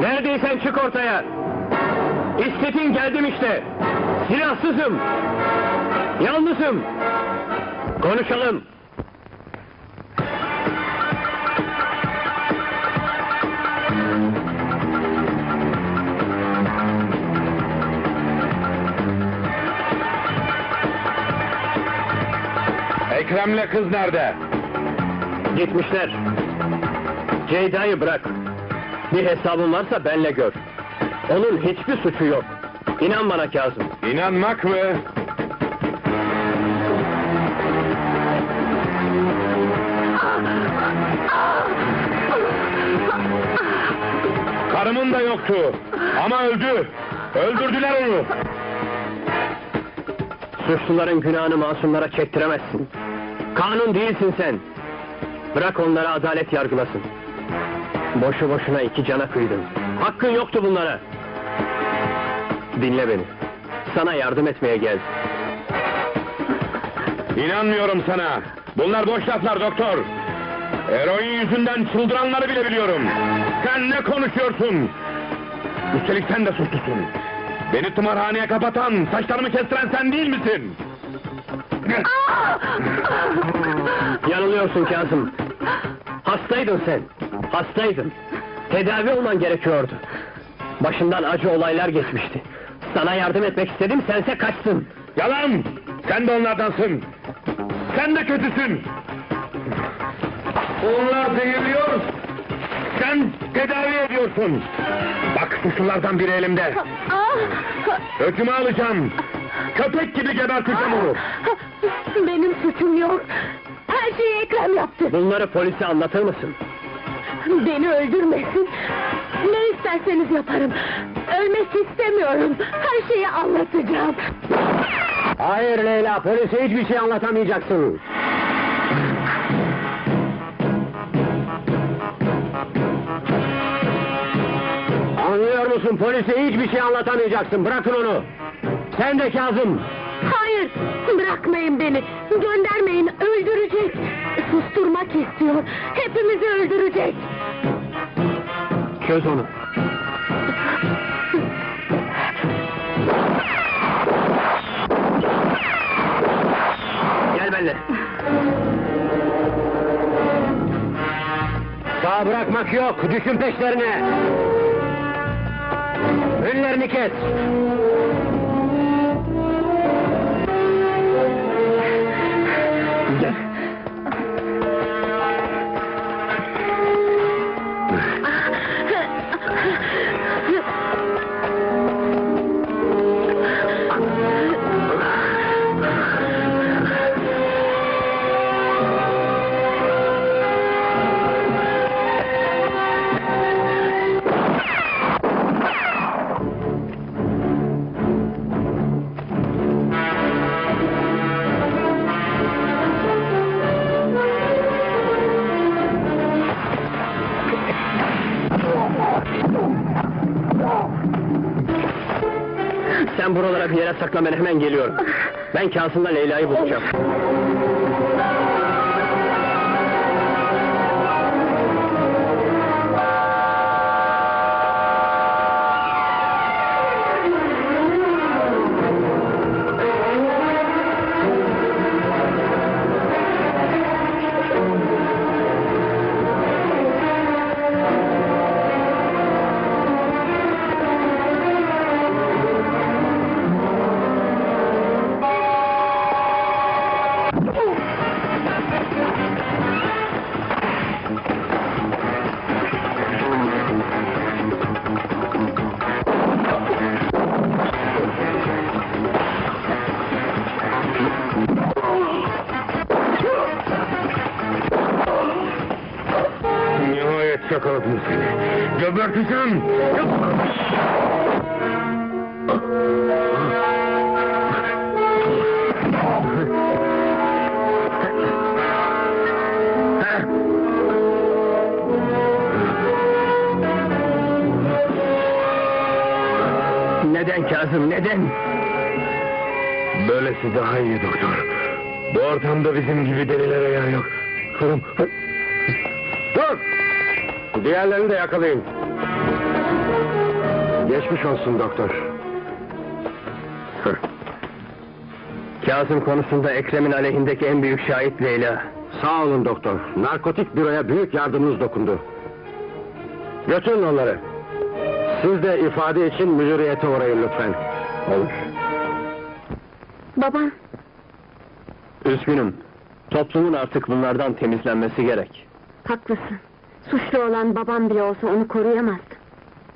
Neredeysen çık ortaya. İstedin geldim işte. Silahsızım. Yalnızım. Konuşalım. Ekrem'le kız nerede? Gitmişler. Ceyda'yı bırak. Bir hesabın varsa benle gör. Onun hiçbir suçu yok. İnan bana Kazım. İnanmak mı? Karımın da yoktu. Ama öldü. Öldürdüler onu. Suçluların günahını masumlara çektiremezsin. Kanun değilsin sen. Bırak onlara adalet yargılasın. Boşu boşuna iki cana kıydın. Hakkın yoktu bunlara. Dinle beni. Sana yardım etmeye geldim. İnanmıyorum sana. Bunlar boş laflar doktor. Eroin yüzünden çıldıranları bile biliyorum. Sen ne konuşuyorsun? Üstelik sen de suçlusun. Beni tımarhaneye kapatan, saçlarımı kestiren sen değil misin? Yanılıyorsun Kazım. Hastaydın sen. Hastaydın. Tedavi olman gerekiyordu. Başından acı olaylar geçmişti. Sana yardım etmek istedim, sense kaçtın. Yalan! Sen de onlardansın. Sen de kötüsün. Onlar zehirliyor. Sen tedavi ediyorsun. Bak suçlulardan biri elimde. Öcümü alacağım. Köpek gibi geberteceğim onu. Benim suçum yok. Her şeyi Ekrem yaptı. Bunları polise anlatır mısın? Beni öldürmesin. Ne isterseniz yaparım. Ölmek istemiyorum. Her şeyi anlatacağım. Hayır Leyla, polise hiçbir şey anlatamayacaksın. Anlıyor musun? Polise hiçbir şey anlatamayacaksın. Bırakın onu. Sen de Kazım. Hayır, bırakmayın beni. Göndermeyin, öldürecek. Susturmak istiyor. Hepimizi öldürecek. Çöz onu. Gel benimle. Sağ bırakmak yok. Düşün peşlerine. Önlerini kes. Sen buralara bir yere sakla ben hemen geliyorum. Ben Kasım'la Leyla'yı bulacağım. Yakaladım seni. Geberteceğim. Neden Kazım neden? Böylesi daha iyi doktor. Bu ortamda bizim gibi delilere yer yok. Hırım. Dur! Diğerlerini de yakalayın. Geçmiş olsun doktor. Kazım konusunda Ekrem'in aleyhindeki en büyük şahit Leyla. Sağ olun doktor. Narkotik büroya büyük yardımınız dokundu. Götürün onları. Siz de ifade için müdüriyete uğrayın lütfen. Olur. Babam, Üzgünüm. Toplumun artık bunlardan temizlenmesi gerek. haklısın. Suçlu olan babam bile olsa onu koruyamazdı.